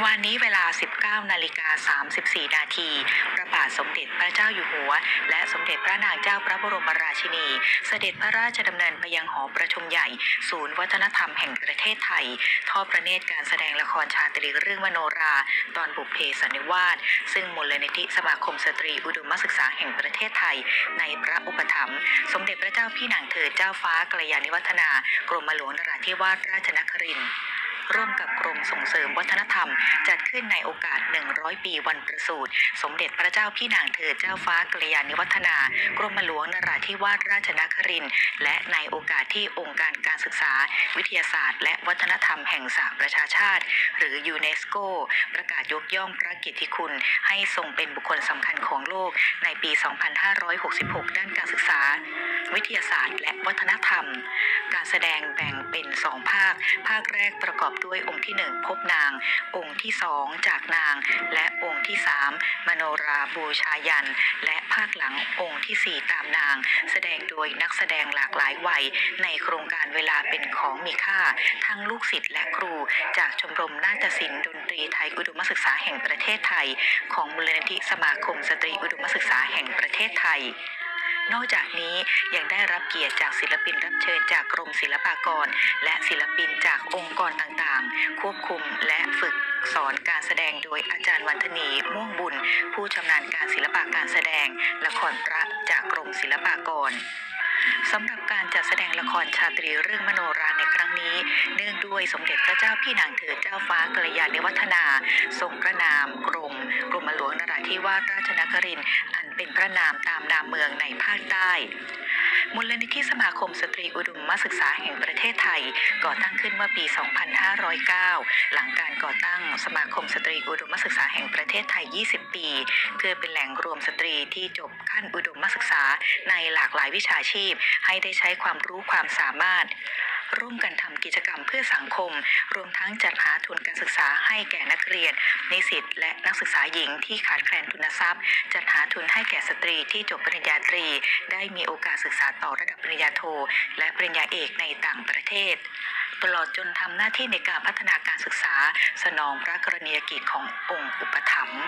วันนี้เวลา 19 นาฬิกา 34 นาที พระบาทสมเด็จพระเจ้าอยู่หัว และสมเด็จพระนางเจ้าพระบรมราชินี เสด็จพระราชดำเนินไปยังหอประชุมใหญ่ ศูนย์วัฒนธรรมแห่งประเทศไทย ทอดพระเนตรการแสดงละครชาตรีเรื่องมโนรา ตอนบุพเพสันนิวาส ซึ่งมูลนิธิสมาคมสตรีอุดมศึกษาแห่งประเทศไทย ในพระอุปถัมภ์สมเด็จพระเจ้าพี่นางเธอเจ้าฟ้ากัลยาณิวัฒนากรมหลวงนราธิวาสราชนครินทร์ ร่วมกับกรมส่งเสริมวัฒนธรรม จัดขึ้นในโอกาส 100 ปีวันประสูติสมเด็จพระเจ้าพี่นางเธอเจ้าฟ้ากัลยาณิวัฒนากรมหลวงนราธิวาสราชนครินและในโอกาสที่องค์การการศึกษา วิทยาศาสตร์ และวัฒนธรรมแห่งสหประชาชาติ หรือยูเนสโก ประกาศยกย่องพระเกียรติคุณ ให้ทรงเป็นบุคคลสำคัญของโลกในปี 2566 ด้านการศึกษา วิทยาศาสตร์ และวัฒนธรรม การแสดงแบ่งเป็นสองภาค ภาคแรกประกอบด้วยองค์ที่หนึ่งพบนาง องค์ที่สองจากนาง และองค์ที่สามมโนราบูชายัน และภาคหลังองค์ที่สี่ตามนาง แสดงโดยนักแสดงหลากหลายวัย ในโครงการเวลาเป็นของมีค่า ทั้งลูกศิษย์และครู จากชมรมนาฏศิลป์ดนตรีไทยอุดมศึกษาแห่งประเทศไทย ของมูลนิธิสมาคมสตรีอุดมศึกษาแห่งประเทศไทย นอกจากนี้ยังได้รับเกียรติจากศิลปินรับเชิญจากกรมศิลปากร และศิลปินจากองค์กรต่างๆ ควบคุมและฝึกสอนการแสดงโดยอาจารย์วันธนีม่วงบุญ ผู้ชำนาญการศิลปะการแสดง ละครพระจากกรมศิลปากรสำหรับการจัดแสดงละครชาตรีเรื่องมโนราใน นี้ เนื่องด้วยสมเด็จพระเจ้าพี่นางเธอเจ้าฟ้ากัลยาณิวัฒนา ทรงพระนามกรมกรมหลวงนราธิวาสราชนครินทร์อันเป็นพระนามตามนามเมืองในภาคใต้มูลนิธิสมาคมสตรีอุดมศึกษาแห่งประเทศไทย ก่อตั้งขึ้นเมื่อปี 2509 หลังการก่อตั้งสมาคมสตรีอุดมศึกษาแห่งประเทศไทย 20 ปี เพื่อเป็นแหล่งรวมสตรีที่จบขั้นอุดมศึกษาในหลากหลายวิชาชีพ ให้ได้ใช้ความรู้ความสามารถ ร่วมกันทำกิจกรรมเพื่อสังคม รวมทั้งจัดหาทุนการศึกษาให้แก่นักเรียน นิสิตและนักศึกษาหญิงที่ขาดแคลนทุนทรัพย์ จัดหาทุนให้แก่สตรีที่จบปริญญาตรี ได้มีโอกาสศึกษาต่อระดับปริญญาโท และปริญญาเอกในต่างประเทศตลอดจนทำหน้าที่ในการพัฒนาการศึกษา สนองพระกรณียกิจขององค์อุปถัมภ์